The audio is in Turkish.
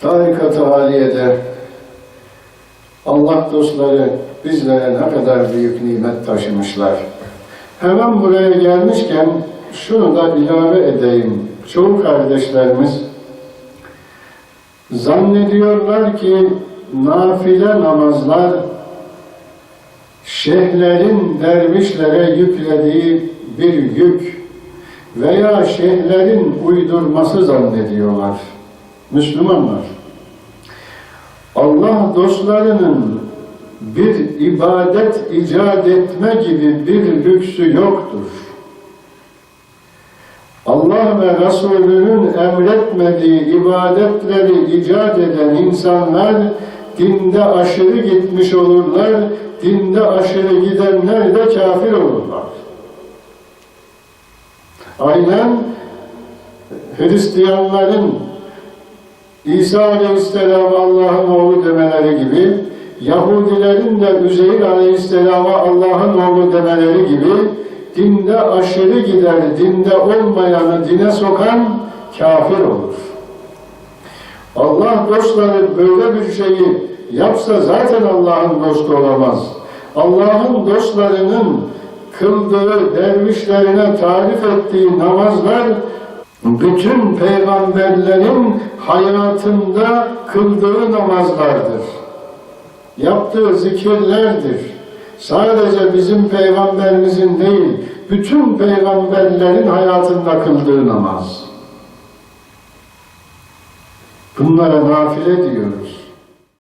Tarikat-ı Aliye'de Allah dostları bizlere ne kadar büyük nimet taşımışlar. Hemen buraya gelmişken şunu da ilave edeyim. Çoğu kardeşlerimiz zannediyorlar ki nafile namazlar şeyhlerin dervişlere yüklediği bir yük veya şeyhlerin uydurması zannediyorlar. Müslümanlar. Allah dostlarının bir ibadet icat etme gibi bir lüksü yoktur. Allah ve Resulünün emretmediği ibadetleri icat eden insanlar dinde aşırı gitmiş olurlar, dinde aşırı gidenler de kafir olurlar. Aynen Hristiyanların İsa Aleyhisselam Allah'ın oğlu demeleri gibi, Yahudilerin de Üzeyir Aleyhisselam'a Allah'ın oğlu demeleri gibi, dinde aşırı gider, dinde olmayanı dine sokan kafir olur. Allah dostları böyle bir şeyi yapsa zaten Allah'ın dostu olamaz. Allah'ın dostlarının kıldığı, dervişlerine tarif ettiği namazlar bütün peygamberlerin hayatında kıldığı namazlardır. Yaptığı zikirlerdir. Sadece bizim peygamberimizin değil, bütün peygamberlerin hayatında kıldığı namaz. Bunlara nafile diyoruz.